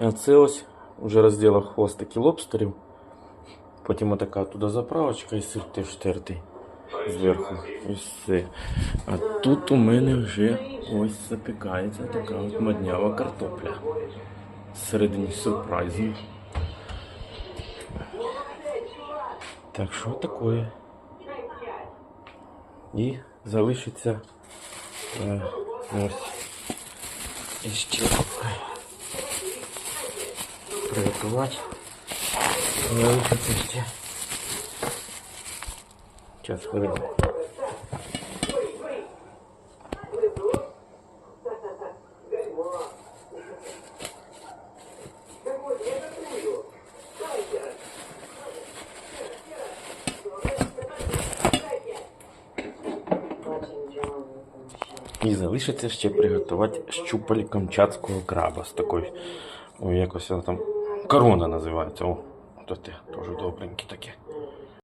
А це ось вже розділив хвостики лобстерів. Потім отака туди заправочка і сир теж тертий зверху. І все. А тут у мене вже ось запікається така от моднява картопля. Всередині сюрпризом. Так що таке? І залишиться е, ось іще Приготувати. Залишиться ще. Час хвилину. І залишиться ще приготувати щупаль камчатського краба з такою. Якось там корона називається. О, то те, теж добреньке таке.